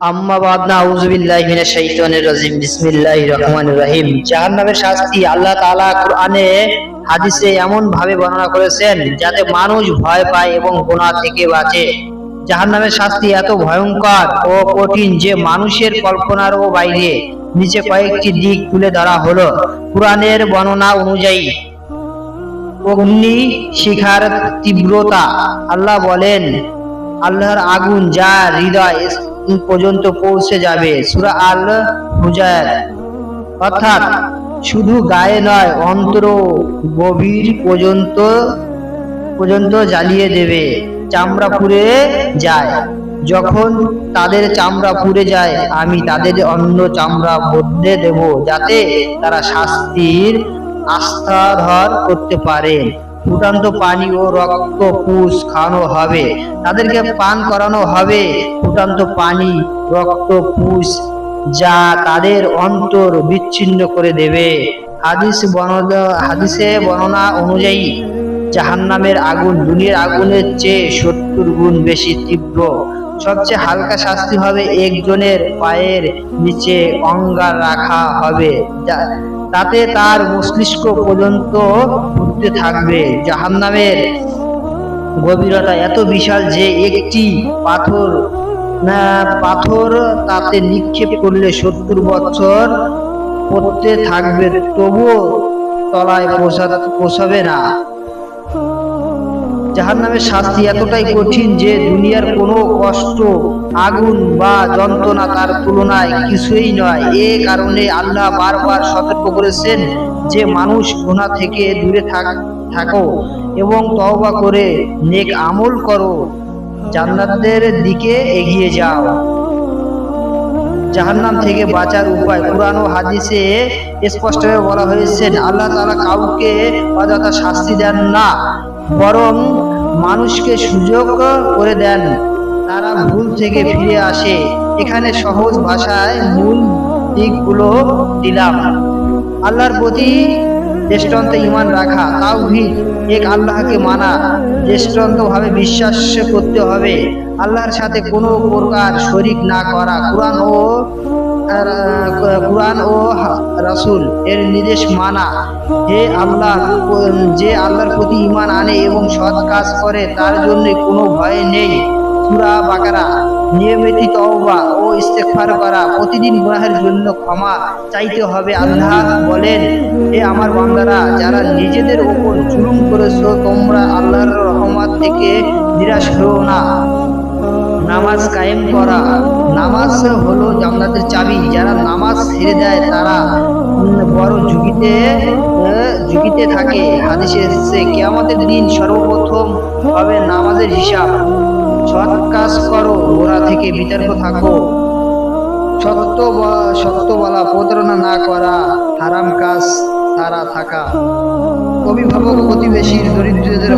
যাতে মানুষ ভয় পায় এবং গুনাহ থেকে বাঁচে। জাহান্নামের শাস্তি এত ভয়ঙ্কর ও কঠিন যে মানুষের কল্পনারও বাইরে। নিচে কয়েকটি দিক তুলে ধরা হলো। কোরআনের বর্ণনা অনুযায়ী, অগ্নি শিখার তীব্রতা। আল্লাহ বলেন, আল্লাহর আগুন, যা হৃদয় পর্যন্ত পৌঁছে যাবে। সূরা আল হুজার অর্থাৎ শুধু গায়ে নয়, অন্তর গভীর পর্যন্ত পর্যন্ত জ্বালিয়ে দেবে। চামড়া পুড়ে যায়। যখন তাদের চামড়া পুড়ে যায়, আমি তাদের অন্য চামড়া বদলে দেব, যাতে তারা শাস্তির আস্থাধর করতে পারে। ফুটান্ত পানি ও রক্ত পুষ খাওয়ানো হবে। তাদেরকে পান করানো হবে। ফুটান্ত পানি, রক্ত পুষ যা তাদের অন্তর বিচ্ছিন্ন করে দেবে। হাদিস বর্ণনা, হাদিসে বর্ণনা অনুযায়ী জাহান্নামের আগুন দুনিয়ার আগুনের চেয়ে সত্তর গুণ বেশি তীব্র। সবচেয়ে হালকা শাস্তি হবে একজনের পায়ের নিচে অঙ্গার রাখা হবে। তাতে তার মস্তিষ্ক পর্যন্ত ঘুরতে থাকবে। জাহান্নামের গভীরতা এত বিশাল যে একটি পাথর পাথর তাতে নিক্ষেপ করলে সত্তর বছর পড়তে থাকবে, তবুও তলায় পোষাবে না। জাহান্নামের শাস্তি এতটাই কঠিন যে দুনিয়ার কোনো কষ্ট, আগুন বা যন্ত্রণা তার তুলনায় কিছুই নয়। এ কারণে আল্লাহ বারবার সতর্ক করেছেন যে মানুষ গুনাহ থেকে দূরে থাক, থাকো এবং তওবা করে নেক আমল করো। জান্নাতের দিকে এগিয়ে যাও। জাহান্নাম থেকে বাঁচার উপায় ও হাদিসে স্পষ্টভাবে বলা হয়েছে, আল্লাহ তাআলা কাউকে অযথা শাস্তি দেন না। বরং মানুষকে সুযোগ করে দেন। তারা ভুল থেকে ফিরে আসে। এখানে সহজ ভাষায় মূল দিকগুলো দিলাম। আল্লাহর প্রতি দৃষ্টান্ত ইমান রাখা তাওহীদ এক আল্লাহকে মানা। দৃষ্টান্তভাবে বিশ্বাস করতে হবে। আল্লাহর সাথে কোনো প্রকার শরিক না করা। কোরআন ও কোরআন ও রাসূল এর নির্দেশ মানা। হে আল্লাহ, যে আল্লাহর প্রতি ইমান আনে এবং সৎ কাজ করে, তার জন্য কোনো ভয় নেই। সূরা বাকারা, নিয়মিত তওবা ও ইস্তেগফার করা প্রতিদিন গুনাহের জন্য ক্ষমা চাইতে হবে আল্লাহ বলেন। হে আমার বান্দারা, যারা নিজেদের উপর জুলুম করেছ, তোমরা আল্লাহর রহমত থেকে নিরাশ হও না। নামাজ কায়েম করা, নামাজ হলো জান্নাতের চাবি। যারা নামাজ ছেড়ে দেয়, তারা বড় ঝুঁকিতে ঝুঁকিতে থাকে। হাদিসে এসেছে, কিয়ামতের দিন সর্বপ্রথম হবে নামাজের হিসাব। কাজ করো, ওরা থেকে বিতর্ক থাকো। সত্য সত্য বলা প্রতারণা না করা হারাম কাজ, তারা থাকা। অভিভাবক, প্রতিবেশীর দরিদ্রদের